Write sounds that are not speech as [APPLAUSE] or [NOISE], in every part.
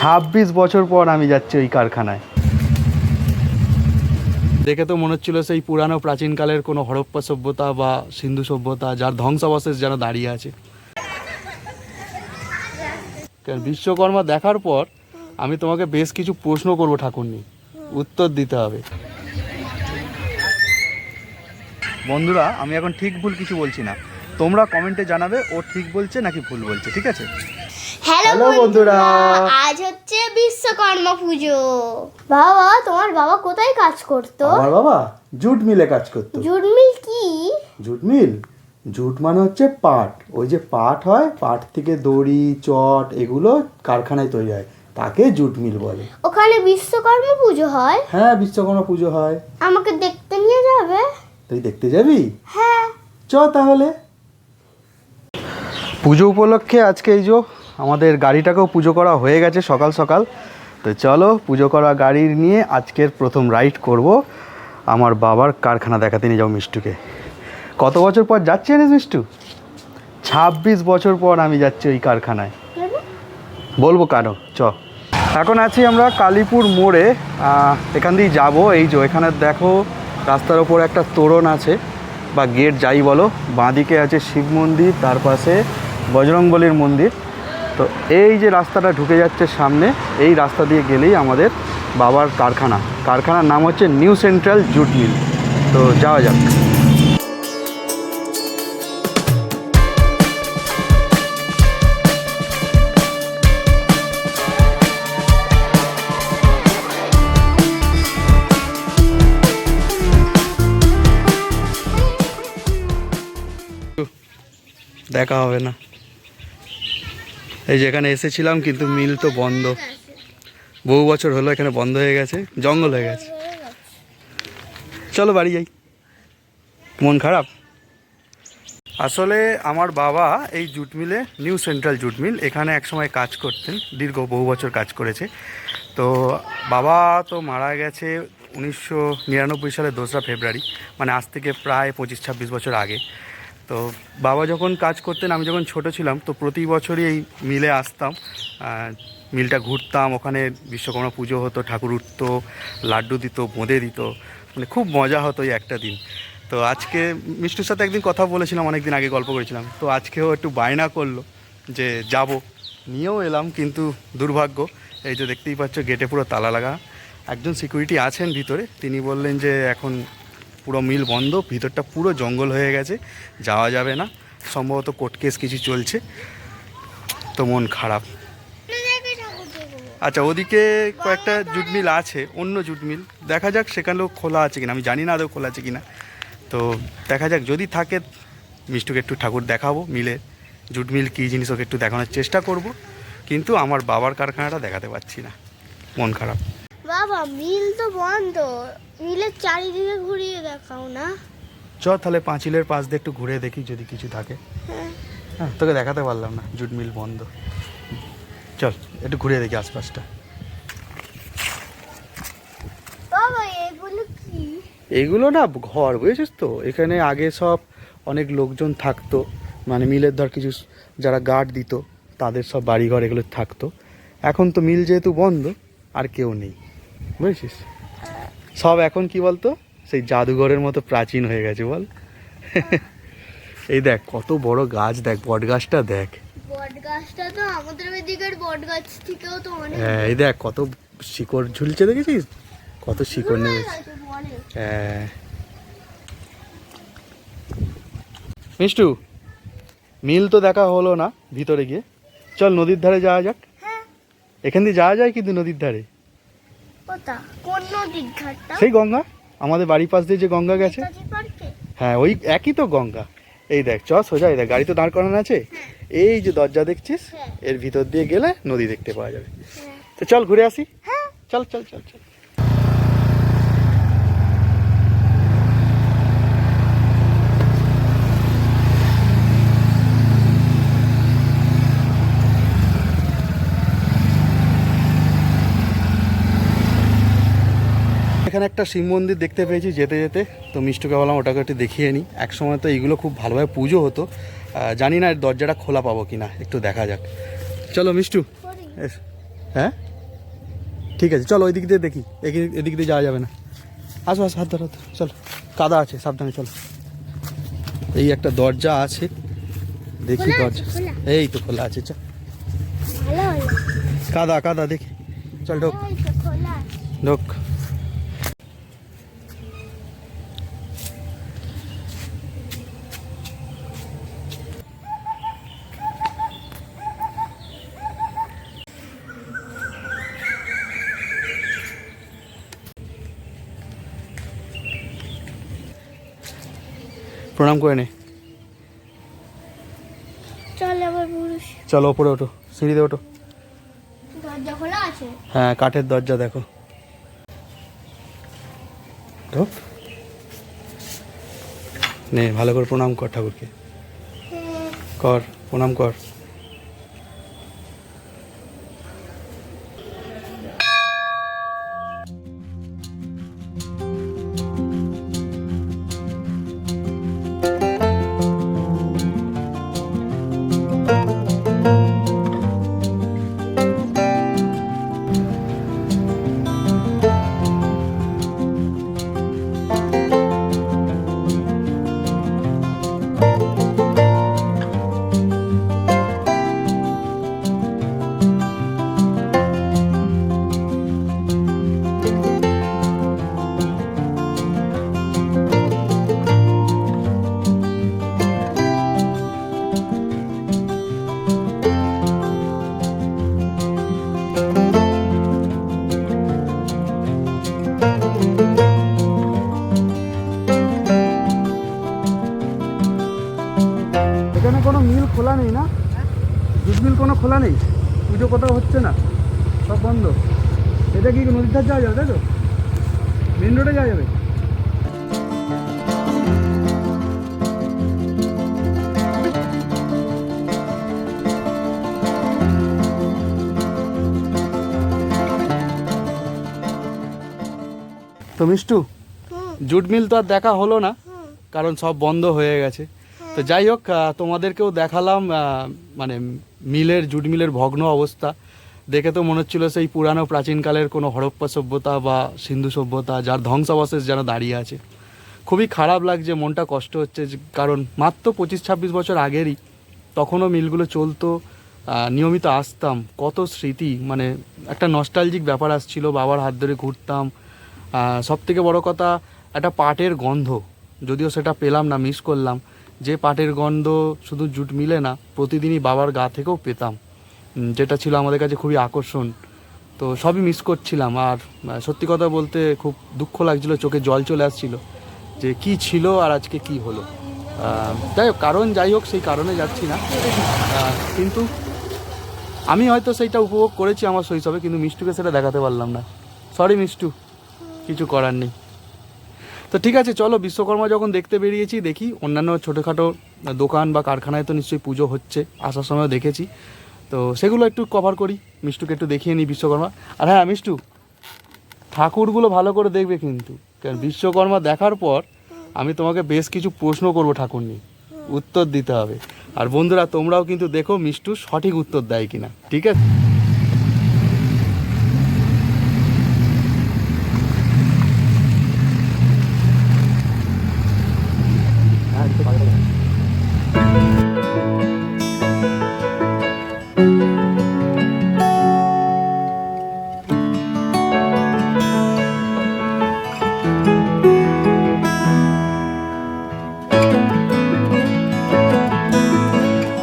ছাব্বিশ বছর পর আমি যাচ্ছি ওই কারখানায়। দেখে তো মনে হচ্ছিল সেই পুরানো প্রাচীনকালের কোনো হরপ্পা সভ্যতা বা সিন্ধু সভ্যতা যার ধ্বংসাবশেষ যেন দাঁড়িয়ে আছে। কারণ বিশ্বকর্মা দেখার পর আমি তোমাকে বেশ কিছু প্রশ্ন করব ঠাকুরনি। উত্তর দিতে হবে। বন্ধুরা আমি এখন ঠিক ভুল কিছু বলছি না। তোমরা কমেন্টে জানাবে ও ঠিক বলছে নাকি ভুল বলছে ঠিক আছে? হ্যালো বন্ধুরা। আজ হচ্ছে বিশ্বকর্মা পুজো। বাবা তোমার বাবা কোথায় কাজ করতো? আমার বাবা জুট মিলে কাজ করতো। জুট মিল কি? Jute mill? জুট মানে হচ্ছে পাট। ওই যে পাট হয় পাট থেকে দড়ি চট এগুলো কারখানায় তৈরি হয়। তাকে জুট মিল বলে। ওখানে বিশ্বকর্মা পুজো হয়? হ্যাঁ বিশ্বকর্মা পুজো হয়। আমাকে দেখতে নিয়ে যাবে? তুই দেখতে যাবি? হ্যাঁ। চ তাহলে। পুজো উপলক্ষে আজকে এই যে আমাদের গাড়িটাকেও পুজো করা হয়ে গেছে সকাল সকাল। তো চলো পুজো করা গাড়ি নিয়ে আজকের প্রথম রাইড করব। আমার বাবার কারখানা দেখাতে নিয়ে যাব মিষ্টুকে। কত বছর পর যাচ্ছি জানিস মিষ্টু? ছাব্বিশ বছর পর আমি যাচ্ছি ওই কারখানায়। বলব কেন? চ। এখন আছি আমরা কালীপুর মোড়ে। এখান দিয়ে যাব। এই যে এখানে দেখো রাস্তার ওপর একটা তোরণ আছে বা গেট যাই বলো। বাঁদিকে আছে শিব মন্দির, তার পাশে বজরংবলীর মন্দির। তো এই যে রাস্তাটা ঢুকে যাচ্ছে সামনে, এই রাস্তা দিয়ে গেলেই আমাদের বাবার কারখানা। কারখানার নাম হচ্ছে নিউ সেন্ট্রাল জুট মিল। তো যাওয়া যাক। দেখা হবে না। এই যে এখানে এসেছিলাম, কিন্তু মিল তো বন্ধ। বহু বছর হলো এখানে বন্ধ হয়ে গেছে, জঙ্গল হয়ে গেছে। চলো বাড়ি যাই। মন খারাপ? আসলে আমার বাবা এই জুট মিলে, নিউ সেন্ট্রাল জুট মিল, এখানে একসময় কাজ করতেন, দীর্ঘ বহু বছর কাজ করেছে। তো বাবা তো মারা গেছে উনিশশো নিরানব্বই সালের দোসরা ফেব্রুয়ারি মানে আজ থেকে প্রায় পঁচিশ ছাব্বিশ বছর আগে। তো বাবা যখন কাজ করতেন, আমি যখন ছোট ছিলাম, তো প্রতি বছরই এই মিলে আসতাম। মিলটা ঘুরতাম, ওখানে বিশ্বকর্মা পুজো হতো, ঠাকুর উঠতো, লাড্ডু দিত বোঁদে দিত মানে খুব মজা হতো এই একটা দিন। তো আজকে মিষ্টুর সাথে একদিন কথা বলেছিলাম অনেক দিন আগে গল্প করেছিলাম। তো আজকেও একটু বায়না করল যে, যাব। নিয়েও এলাম, কিন্তু দুর্ভাগ্য, এই যে দেখতেই পাচ্ছ, গেটে পুরো তালা লাগা। একজন সিকিউরিটি আছেন ভিতরে, তিনি বললেন যে, এখন পুরো মিল বন্ধ, ভিতরটা পুরো জঙ্গল হয়ে গেছে, যাওয়া যাবে না। সম্ভবত কোর্ট কেস কিছু চলছে, তো মন খারাপ। আচ্ছা ওদিকে কয়েকটা জুট মিল আছে, অন্য জুট মিল। দেখা যাক সেখানেও খোলা আছে কিনা, আমি জানি না আদৌ খোলা আছে কিনা। তো দেখা যাক, যদি থাকে, মিষ্টুকে একটু ঠাকুর দেখাবো মিলে। জুট মিল কী জিনিস ওকে একটু দেখানোর চেষ্টা করব, কিন্তু আমার বাবার কারখানাটা দেখাতে পারছি না। মন খারাপ। বাবা মিল তো বন্ধ। মিলের চারিদিকে ঘুরিয়ে দেখাও না। চ তাহলে পাঁচিলের পাশ দিয়ে একটু ঘুরে দেখি যদি কিছু থাকে। হ্যাঁ। হ্যাঁ তোকে দেখাতে পারলাম না জুট মিল বন্ধ। চল একটু ঘুরে দেখি আশপাশটা। বাবা এগুলো কি? না ঘর বুঝেছিস তো? এখানে আগে সব অনেক লোকজন থাকতো। মানে মিলের ধর কিছু যারা গার্ড দিত তাদের সব বাড়িঘর এগুলো থাকতো। এখন তো মিল যেহেতু বন্ধ আর কেউ নেই। বুঝেছিস? সব এখন কি বলতো? সেই জাদুঘরের মতো প্রাচীন হয়ে গেছে বল। [LAUGHS] এই দেখ কত বড় গাছ দেখ বট গাছটা দেখ হ্যাঁ এই দেখ কত শিকড় ঝুলছে দেখেছিস? কত শিকড় নেমেছে। হ্যাঁ। মিষ্টু মিল তো দেখা হলো না ভিতরে গিয়ে। চল নদীর ধারে যাওয়া যাক। হ্যাঁ। এখান দিয়ে যাওয়া যায় কিন্তু নদীর ধারে? কোথা কোন নদীর ঘাটটা সেই গঙ্গা? আমাদের বাড়ির পাশ দিয়ে যে গঙ্গা গেছে? হ্যাঁ ওই একই তো গঙ্গা। এই দেখ চ সোজা এই দেখ গাড়ি তো দাঁড় করানো আছে। এই যে দরজা দেখছিস হ্যাঁ। এর ভিতর দিয়ে গেলে নদী দেখতে পাওয়া যাবে। হ্যাঁ। তো চল ঘুরে আসি। হ্যাঁ। চল চল চল চল। এখানে একটা শিব মন্দির দেখতে পেয়েছি যেতে যেতে। তো মিষ্টুকে বললাম ওটাকে একটু দেখিয়ে নিই এক সময় তো এইগুলো খুব ভালোভাবে পুজো হতো। জানি না এর দরজাটা খোলা পাবো কি না একটু দেখা যাক। চলো মিষ্টু এস হ্যাঁ? ঠিক আছে চলো ওই দিক দিয়ে দেখি। এদিক- এদিক দিয়ে যাওয়া যাবে না। আসো আসো হাত ধরো হাত চলো কাদা আছে সাবধানে চলো। এই একটা দরজা আছে। দেখি দরজা। এই তো খোলা আছে চল। কাদা কাদা দেখি। চল ঢোক। ঢোক। প্রণাম করে নে। চল ওপরে ওঠো সিঁড়িতে ওঠো। দরজা খোলা আছে? হ্যাঁ কাঠের দরজা দেখো। নে ভালো করে প্রণাম কর ঠাকুরকে। হ্যাঁ। কর প্রণাম কর। পুজো কোথাও হচ্ছে না। সব বন্ধ। এটা কি নদীর ধার যাওয়া যাবে তাই তো? মেন রোডে যাওয়া যাবে? তো মিষ্টু জুট মিল তো আর দেখা হলো না কারণ সব বন্ধ হয়ে গেছে। তো যাই হোক তোমাদেরকেও দেখালাম মানে মিলের, জুট মিলের ভগ্ন অবস্থা। দেখে তো মনে হচ্ছিল সেই পুরানো প্রাচীনকালের কোনো হরপ্পা সভ্যতা বা সিন্ধু সভ্যতা, যার ধ্বংসাবশেষ যেন দাঁড়িয়ে আছে। খুবই খারাপ লাগছে, মনটা কষ্ট হচ্ছে কারণ মাত্র পঁচিশ, ছাব্বিশ বছর আগেরই তখনও মিলগুলো চলতো নিয়মিত আসতাম। কত স্মৃতি মানে একটা নস্টালজিক ব্যাপার আসছিল, বাবার হাত ধরে ঘুরতাম। সব থেকে বড় কথা, একটা পাটের গন্ধ, যদিও সেটা পেলাম না মিস করলাম। যে পাটের গন্ধ শুধু জুট মিলে না, প্রতিদিনই বাবার গা থেকেও পেতাম। যেটা ছিল আমাদের কাছে খুবই আকর্ষণ। তো সবই মিস করছিলাম। আর সত্যি কথা বলতে খুব দুঃখ লাগছিল, চোখে জল চলে আসছিল যে কি ছিল আর আজকে কি হলো। যাই হোক, কারণ যাই হোক, সেই কারণে যাচ্ছি না। কিন্তু আমি হয়তো সেইটা উপভোগ করেছি আমার শৈশবে, কিন্তু মিষ্টুকে সেটা দেখাতে পারলাম না। সরি মিষ্টু, কিছু করার নেই। তো ঠিক আছে, চলো বিশ্বকর্মা যখন দেখতে বেরিয়েছি, দেখি অন্যান্য ছোটোখাটো দোকান বা কারখানায় তো নিশ্চয়ই পুজো হচ্ছে, আসার সময় দেখেছি। তো সেগুলো একটু কভার করি, মিষ্টুকে একটু দেখিয়ে নিই বিশ্বকর্মা। আর হ্যাঁ মিষ্টু, ঠাকুরগুলো ভালো করে দেখবে কিন্তু। কারণ বিশ্বকর্মা দেখার পর আমি তোমাকে বেশ কিছু প্রশ্ন করব ঠাকুর নিয়ে। উত্তর দিতে হবে। আর বন্ধুরা, তোমরাও কিন্তু দেখো মিষ্টু সঠিক উত্তর দেয় কিনা। ঠিক আছে?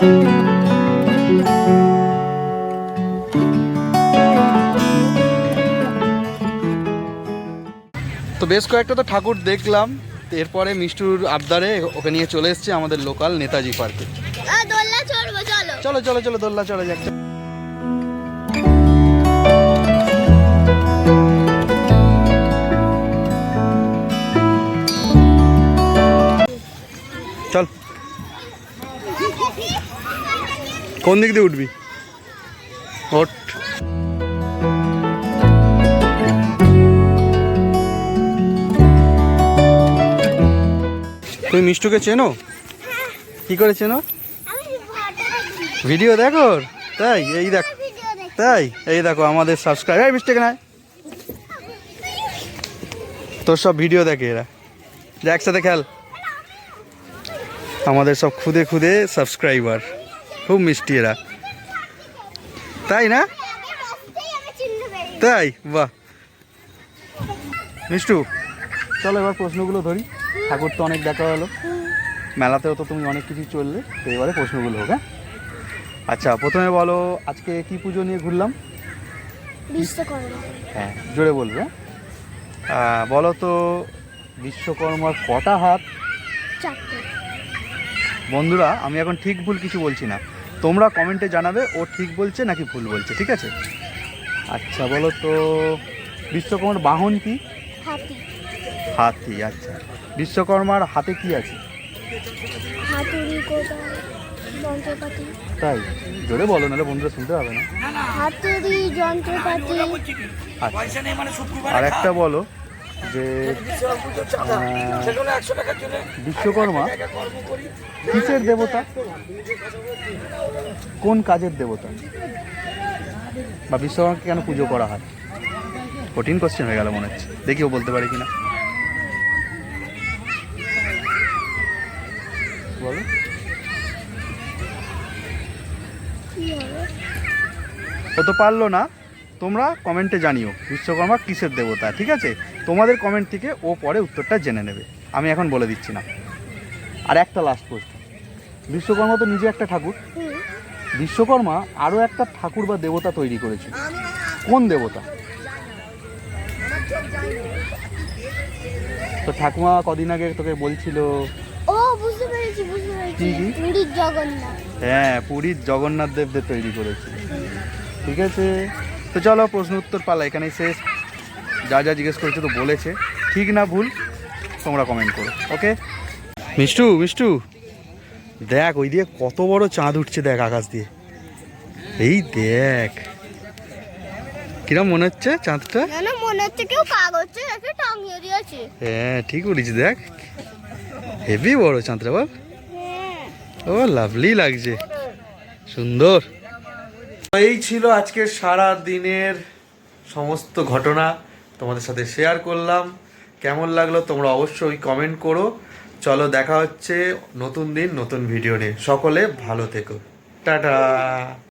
তো বেশ কয়েকটা তো ঠাকুর দেখলাম। এরপরে মিষ্টুর আবদারে ওকে নিয়ে চলে এসছে আমাদের লোকাল নেতাজি পার্কে চলো। চলো চলো চলো দোল্লা চলে যাক। কোন দিক দিয়ে উঠবি? ওঠ। তুমি মিষ্টুকে চেনো? কি করে চেনো? ভিডিও দেখো তাই এই দেখ। তাই এই দেখো আমাদের সাবস্ক্রাইবার মিস্টেক নাই তোর সব ভিডিও দেখে এরা। যা একসাথে খেল। আমাদের সব খুদে খুদে সাবস্ক্রাইবার খুব মিষ্টি এরা। তাই না? তাই? বাহ। মিষ্টু চলো এবার প্রশ্নগুলো ধরি। ঠাকুর তো অনেক দেখা হলো। মেলাতেও তো তুমি অনেক কিছু চললে তো এবারে প্রশ্নগুলো হোক হ্যাঁ? আচ্ছা প্রথমে বলো আজকে কি পুজো নিয়ে ঘুরলাম? হ্যাঁ জোরে বলবে হ্যাঁ? বলো তো বিশ্বকর্মার কটা হাত? বন্ধুরা আমি এখন ঠিক ভুল কিছু বলছি না। তোমরা কমেন্টে জানাবে ও ঠিক বলছে নাকি ভুল বলছে ঠিক আছে? আচ্ছা বলো তো বিশ্বকর্মার বাহন কি? হাতি। হাতি আচ্ছা। বিশ্বকর্মার হাতে কি আছে? তাই? জোরে বলো নাহলে বন্ধুরা শুনতে পাবে না। হাতুড়ি যন্ত্রপাতি। আচ্ছা। আর একটা বলো। যে বিশ্বকর্মা কিসের দেবতা? কোন কাজের দেবতা? বা বিশ্বকর্মাকে কেন পুজো করা হয়? কঠিন কোশ্চেন হয়ে গেল মনে হচ্ছে। দেখিও বলতে পারি কিনা। বলো। ও তো পারল না। তোমরা কমেন্টে জানিও বিশ্বকর্মা কিসের দেবতা ঠিক আছে? তোমাদের কমেন্ট থেকে ও পরে উত্তরটা জেনে নেবে আমি এখন বলে দিচ্ছি না। আর একটা লাস্ট প্রশ্ন বিশ্বকর্মা তো নিজে একটা ঠাকুর। বিশ্বকর্মা আরও একটা ঠাকুর বা দেবতা তৈরি করেছে। কোন দেবতা? তো ঠাকুমা কদিন আগে তোকে বলছিল হ্যাঁ পুরীর জগন্নাথ দেবদের তৈরি করেছে। ঠিক আছে? তো চলো প্রশ্ন উত্তর পালা এখানেই শেষ। যা যা জিজ্ঞেস করেছে তো বলেছে। ঠিক না ভুল তোমরা কমেন্ট করো ওকে মিষ্টু মিষ্টু দেখ ওই দিয়ে কত বড় চাঁদ উঠছে দেখ আকাশ দিয়ে। এই দেখ। কিরম মনে হচ্ছে চাঁদটা? মনে হচ্ছে কেউ কাগজে রেখে টাঙিয়ে দিয়েছে। হ্যাঁ ঠিক বলেছি দেখ। হেভি বড় চাঁদটা বল। হ্যাঁ। ও লাভলি লাগছে। সুন্দর। এই ছিল আজকের সারা দিনের সমস্ত ঘটনা। তোমাদের সাথে শেয়ার করলাম। কেমন লাগল তোমরা অবশ্যই কমেন্ট করো। চলো দেখা হচ্ছে নতুন দিন, নতুন ভিডিও নিয়ে। সকলে ভালো থেকো। টাটা!